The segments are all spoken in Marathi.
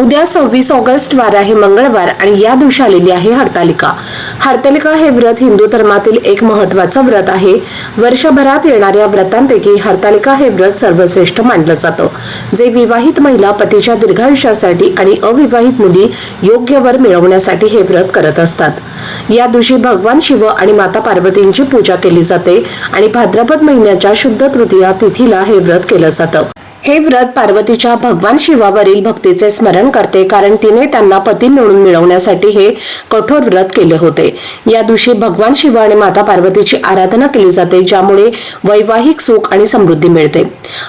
उद्या सव्वीस ऑगस्ट वार आहे मंगळवार आणि या दिवशी आलेली आहे हरतालिका. हरतालिका हे व्रत हिंदू धर्मातील एक महत्वाचं व्रत आहे. वर्षभरात येणाऱ्या व्रतांपैकी हरतालिका हे व्रत सर्वश्रेष्ठ मानलं जातं. जे विवाहित महिला पतीच्या दीर्घायुष्यासाठी आणि अविवाहित मुली योग्य वर मिळवण्यासाठी हे व्रत करत असतात. या दिवशी भगवान शिव आणि माता पार्वतींची पूजा केली जाते आणि भाद्रपद महिन्याच्या शुद्ध तृतीया तिथीला हे व्रत केलं जातं. हे व्रत पार्वतीच्या भगवान शिवावरील भक्तीचे स्मरण करते कारण तिने त्यांना पती म्हणून मिळवण्यासाठी हे कठोर व्रत केले होते. या दिवशी भगवान शिव आणि माता पार्वतीची आराधना केली जाते ज्यामुळे वैवाहिक सुख आणि समृद्धी मिळते.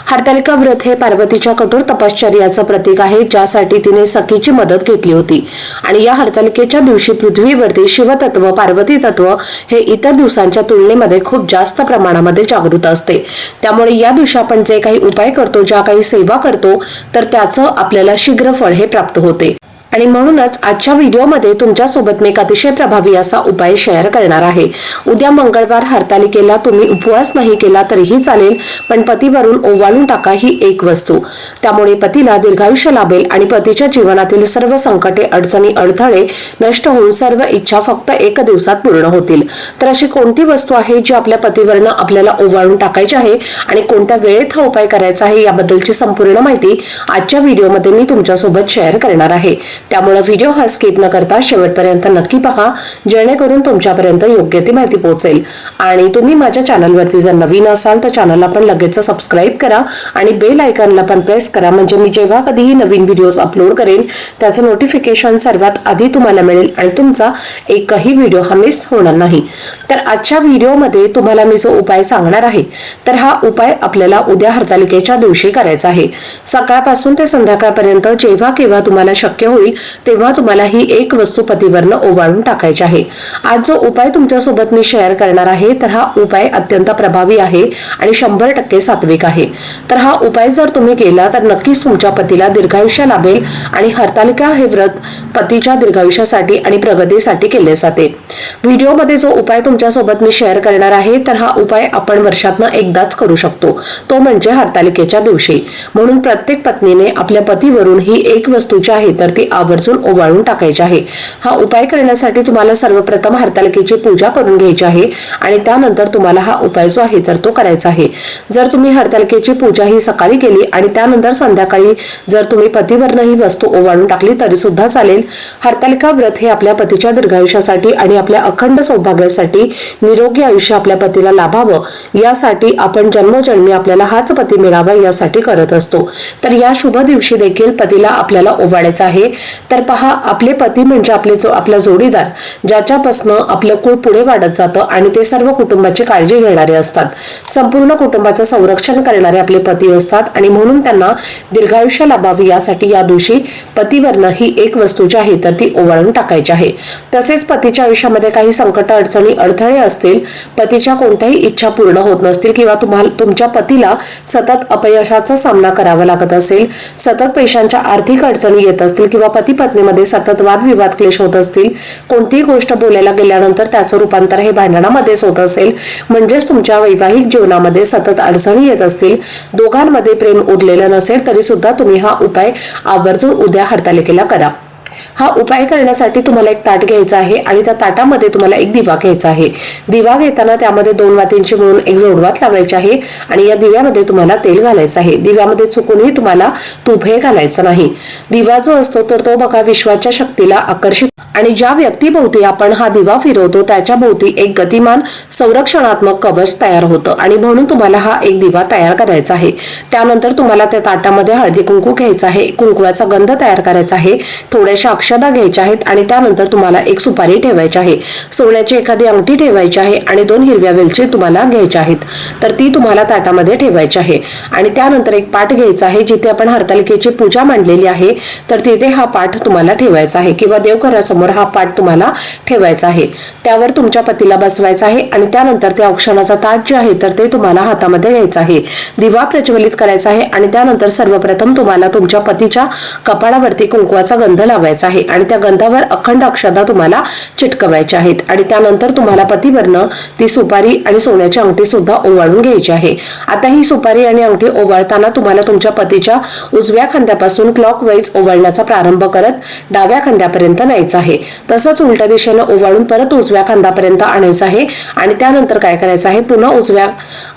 हरतालिका व्रत हे पार्वतीच्या कठोर तपश्चर्याचं प्रतीक आहे ज्यासाठी तिने सखीची मदत घेतली होती. आणि या हरतालिकेच्या दिवशी पृथ्वीवरती शिवतत्व पार्वती तत्व हे इतर दिवसांच्या तुलनेमध्ये खूप जास्त प्रमाणामध्ये जागृत असते. त्यामुळे या दिवशी आपण जे काही उपाय करतो ज्या काही सेवा करतो तर त्याचं आपल्याला शीघ्र फळ हे प्राप्त होते. आणि म्हणूनच आजच्या व्हिडिओमध्ये तुमच्यासोबत मी एक अतिशय प्रभावी असा उपाय शेअर करणार आहे. उद्या मंगळवार हरतालिकेला तुम्ही उपवास नाही केला तरीही चालेल पण पतीवरून ओवाळून टाका ही एक वस्तू. त्यामुळे पतीला दीर्घायुष्य लाभेल आणि पतीच्या जीवनातील सर्व संकटे अडचणी अडथळे नष्ट होऊन सर्व इच्छा फक्त एक दिवसात पूर्ण होतील. तर अशी कोणती वस्तू आहे जी आपल्या पतीवरनं आपल्याला ओवाळून टाकायची आहे आणि कोणत्या वेळेत हा उपाय करायचा आहे याबद्दलची संपूर्ण माहिती आजच्या व्हिडिओमध्ये मी तुमच्यासोबत शेअर करणार आहे. त्यामुळे व्हिडिओ हा स्किप न करता शेवटपर्यंत नक्की पहा जेणेकरून तुमच्यापर्यंत योग्य ती माहिती पोहोचेल. आणि तुम्ही माझ्या चॅनलवरती जर नवीन असाल तर चॅनलला पण लगेच सबस्क्राईब करा आणि बेल आयकॉनला पण प्रेस करा म्हणजे मी जेव्हा कधीही नवीन व्हिडिओज अपलोड करेन त्याचं नोटिफिकेशन सर्वात आधी तुम्हाला मिळेल आणि तुमचा एकही व्हिडिओ हा मिस होणार नाही. तर आजच्या व्हिडिओमध्ये तुम्हाला मी जो उपाय सांगणार आहे तर हा उपाय आपल्याला उद्या हरतालिकेच्या दिवशी करायचा आहे. सकाळपासून ते संध्याकाळपर्यंत जेव्हा केव्हा तुम्हाला शक्य होईल तेव्हा तुम्हाला ही एक वस्तू पतीवरनं ओवाळून टाकायची आहे. आज जो उपाय तुमच्यासोबत मी शेअर करणार आहे तर हा उपाय अत्यंत प्रभावी आहे आणि शंभर टक्के सात्विक आहे. तर हा उपाय जर तुम्ही केला तर नक्कीच तुमच्या पतीला दीर्घायुष्य लाभेल आणि हरतालिका हे व्रत पतीच्या दीर्घायुष्यासाठी आणि प्रगतीसाठी केले जाते. व्हिडिओमध्ये जो उपाय तुमच्यासोबत मी शेअर करणार आहे तर हा उपाय आपण वर्षातनं एकदाच करू शकतो. तो म्हणजे हरतालिकेच्या दिवशी. म्हणून प्रत्येक पत्नीने आपल्या पतीवरून ही एक वस्तू जी आहे तर ती आवर्जून ओवाळून टाकायचे आहे. हा उपाय करण्यासाठी तुम्हाला सर्वप्रथम हरतालिकेची पूजा करून घ्यायची आहे आणि त्यानंतर तुम्हाला हा उपाय जो आहे तर तो करायचा आहे. जर तुम्ही हरतालिकेची पूजा ही सकाळी केली आणि त्यानंतर संध्याकाळी जर तुम्ही पतीवरनं ही वस्तू ओवाळून टाकली तरी सुद्धा चालेल. हरतालिका व्रत हे आपल्या पतीच्या दीर्घायुष्यासाठी आणि आपल्या अखंड सौभाग्यासाठी निरोगी आयुष्य आपल्या पतीला लाभावं यासाठी आपण जन्मोजन्मी आपल्याला हाच पती मिळावा यासाठी करत असतो. तर या शुभ दिवशी देखील पतीला आपल्याला ओवाळायचं आहे. तर पहा आपले पती म्हणजे आपले जो आपला जोडीदार ज्याच्यापासनं आपलं कुळ पुढे वाढत जातं आणि ते सर्व कुटुंबाची काळजी घेणारे असतात. संपूर्ण कुटुंबाचं संरक्षण करणारे आपले पती असतात आणि म्हणून त्यांना दीर्घायुष्य लाभावे यासाठी या दिवशी पतीवरनं ही एक वस्तू जी आहे तर ती ओवाळून टाकायची आहे. तसेच पतीच्या आयुष्यामध्ये काही संकट अडचणी अडथळे असतील पतीच्या कोणत्याही इच्छा पूर्ण होत नसतील किंवा तुम्हाला तुमच्या पतीला सतत अपयशाचा सामना करावा लागत असेल सतत पैशांच्या आर्थिक अडचणी येत असतील किंवा पती पत्नीमध्ये सतत वादविवाद क्लेश होत असतील कोणतीही गोष्ट बोलायला गेल्यानंतर त्याचं रूपांतर हे भांडणामध्येच होत असेल. म्हणजेच तुमच्या वैवाहिक जीवनामध्ये सतत अडचणी येत असतील दोघांमध्ये प्रेम उरलेलं नसेल तरी सुद्धा तुम्ही हा उपाय आवर्जून उद्या हरतालिकेला करा. हा उपाय करण्यासाठी तुम्हाला एक ताट घ्यायचा आहे आणि त्या ताटामध्ये तुम्हाला एक दिवा घ्यायचा आहे. दिवा घेताना त्यामध्ये दोन वातींची मिळून एक जोडवात लावायची आहे आणि या दिव्यामध्ये तुम्हाला तेल घालायचं आहे. दिव्यामध्ये चुकूनही तुम्हाला तूप हे घालायचं नाही. दिवा जो असतो तर तो बघा विश्वाच्या शक्तीला आकर्षित आणि ज्या व्यक्तीभोवती आपण हा दिवा फिरवतो त्याच्या भोवती एक गतिमान संरक्षणात्मक कवच तयार होतं. आणि म्हणून तुम्हाला हा एक दिवा तयार करायचा आहे. त्यानंतर तुम्हाला त्या ताटामध्ये हळदी कुंकू घ्यायचा आहे. कुंकुळाचा गंध तयार करायचा आहे. थोड्याशा अक्षदा घ्यायच्या आहेत आणि त्यानंतर तुम्हाला एक सुपारी ठेवायची आहे. सोन्याची एखादी अंगठी ठेवायची आहे आणि दोन हिरव्या वेलची तुम्हाला घ्यायच्या आहेत. तर ती तुम्हाला ताटामध्ये ठेवायची आहे. आणि त्यानंतर एक पाठ घ्यायचा आहे जिथे आपण हरतालिकेची पूजा मांडलेली आहे. तर तिथे हा पाठ तुम्हाला ठेवायचा आहे. किंवा देवघरासमोर समोर हा पाठ तुम्हाला ठेवायचा आहे. त्यावर तुमच्या पतीला बसवायचा आहे आणि त्यानंतर ते औक्षणाचा ताट जे आहे तर ते तुम्हाला हातामध्ये घ्यायचं आहे. दिवा प्रज्वलित करायचा आहे आणि त्यानंतर सर्वप्रथम तुम्हाला तुमच्या पतीच्या कपाळावरती कुंकवाचा गंध लावायचा आहे आणि त्या गंधावर अखंड अक्षदा तुम्हाला चिटकवायच्या आहेत. आणि त्यानंतर तुम्हाला पतीवरनं ती सुपारी आणि सोन्याची अंगठी सुद्धा ओवाळून घ्यायची आहे. आता ही सुपारी आणि अंगठी ओवाळताना तुम्हाला तुमच्या पतीच्या उजव्या खांद्यापासून क्लॉक वाईज ओवाळण्याचा प्रारंभ करत डाव्या खांद्यापर्यंत न्यायचा आहे. तसंच उलट्या दिशेनं ओवाळून परत उजव्या खांदापर्यंत आणायचं आहे. आणि त्यानंतर काय करायचं आहे? पुन्हा उजव्या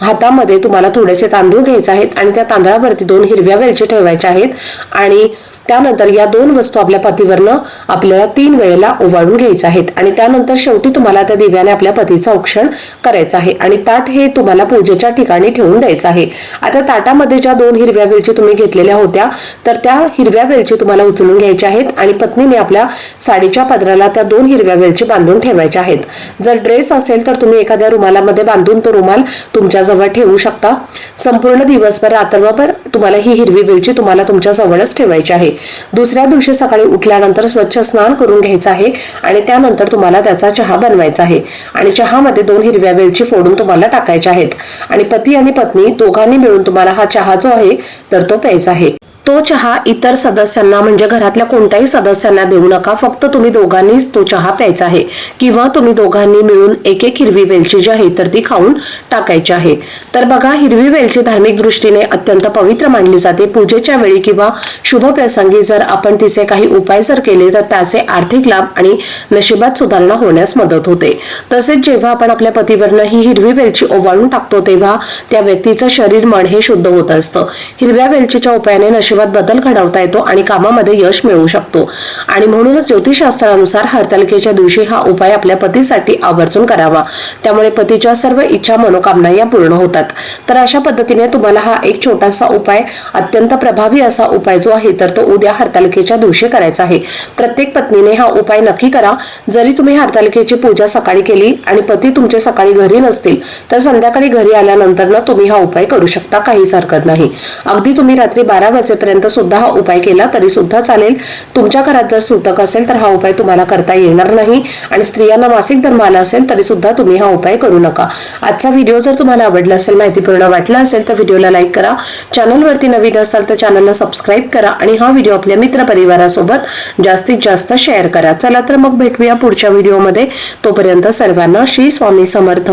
हातामध्ये तुम्हाला थोडेसे तांदूळ घ्यायचे आहेत आणि त्या तांदळावरती दोन हिरव्या वेलची ठेवायच्या आहेत. आणि त्यानंतर या दोन वस्तू आपल्या पतीवरनं आपल्याला तीन वेळेला ओवाळून घ्यायच्या आहेत. आणि त्यानंतर शेवटी तुम्हाला त्या दिव्याने आपल्या पतीचं औक्षण करायचं आहे. आणि ताट हे तुम्हाला पूजेच्या ठिकाणी ठेवून द्यायचं आहे. आता ताटामध्ये ज्या दोन हिरव्या वेलची तुम्ही घेतलेल्या होत्या तर त्या हिरव्या वेलची तुम्हाला उचलून घ्यायच्या आहेत आणि पत्नीने आपल्या साडीच्या पदराला त्या दोन हिरव्या वेलची बांधून ठेवायच्या आहेत. जर ड्रेस असेल तर तुम्ही एखाद्या रुमालामध्ये बांधून तो रुमाल तुमच्या जवळ ठेवू शकता. संपूर्ण दिवसभर रात्रभर तुम्हाला ही हिरवी वेलची तुम्हाला तुमच्या जवळच ठेवायची आहे. दुसऱ्या दिवशी सकाळी उठल्यानंतर स्वच्छ स्नान करून घ्यायचं आहे आणि त्यानंतर तुम्हाला त्याचा चहा बनवायचा आहे. आणि चहामध्ये दोन हिरव्या वेलची फोडून तुम्हाला टाकायच्या आहेत. आणि पती आणि पत्नी दोघांनी मिळून तुम्हाला हा चहा जो आहे तर तो प्यायचा आहे. तो चहा इतर सदस्यांना म्हणजे घरातल्या कोणत्याही सदस्यांना देऊ नका. फक्त तुम्ही दोघांनीच तो चहा प्यायचा आहे. किंवा तुम्ही दोघांनी मिळून एक एक हिरवी वेलची जी आहे तर ती खाऊन टाकायची आहे. तर बघा हिरवी वेलची धार्मिक दृष्टीने अत्यंत पवित्र मानली जाते. पूजेच्या वेळी किंवा शुभ प्रसंगी जर आपण तिचे काही उपाय जर केले तर त्याचे आर्थिक लाभ आणि नशिबात सुधारणा होण्यास मदत होते. तसेच जेव्हा आपण आपल्या पतीवरनं ही हिरवी वेलची ओवाळून टाकतो तेव्हा त्या व्यक्तीचं शरीर मन हे शुद्ध होत असतं. हिरव्या वेलचीच्या उपायाने नशिबात बदल घडवता येतो आणि कामामध्ये यश मिळू शकतो. आणि म्हणूनच ज्योतिषशास्त्रानुसार हरतालिकेच्या दिवशी हा उपाय आपल्या पतीसाठी आवर्जून करावा. त्यामुळे पतीच्या सर्व इच्छा मनोकामना या पूर्ण होतात. तर अशा पद्धतीने तुम्हाला हा एक छोटासा उपाय अत्यंत प्रभावी असा उपाय जो आहे तर तो उद्या हरतालिकेच्या दिवशी करायचा आहे. प्रत्येक पत्नीने हा उपाय नक्की करा. जरी तुम्ही हरतालिकेची पूजा सकाळी केली आणि पती तुमचे सकाळी घरी नसतील तर संध्याकाळी घरी आल्यानंतर ना तुम्ही हा उपाय करू शकता काहीच हरकत नाही. अगदी तुम्ही रात्री बारा वाजे वाजेपर्यंत सुद्धा हा उपाय केला तरी सुद्धा चालेल. तुमच्या घरात जर सुतक असेल तर हा उपाय तुम्हाला करता येणार नाही. आणि स्त्रियांना मासिक धर्म आला असेल तरी सुद्धा तुम्ही हा उपाय करू नका. आजचा व्हिडिओ जर तुम्हाला आवडला असेल माहितीपूर्ण वाटला असेल तर व्हिडिओला लाईक करा. चॅनलवरती नवीन असाल तर चॅनलला सबस्क्राईब करा आणि हा व्हिडिओ आपल्या मित्र परिवारासोबत जास्तीत जास्त शेअर करा. चला तर मग भेटूया पुढच्या व्हिडिओमध्ये तोपर्यंत सर्वांना श्री स्वामी समर्थ.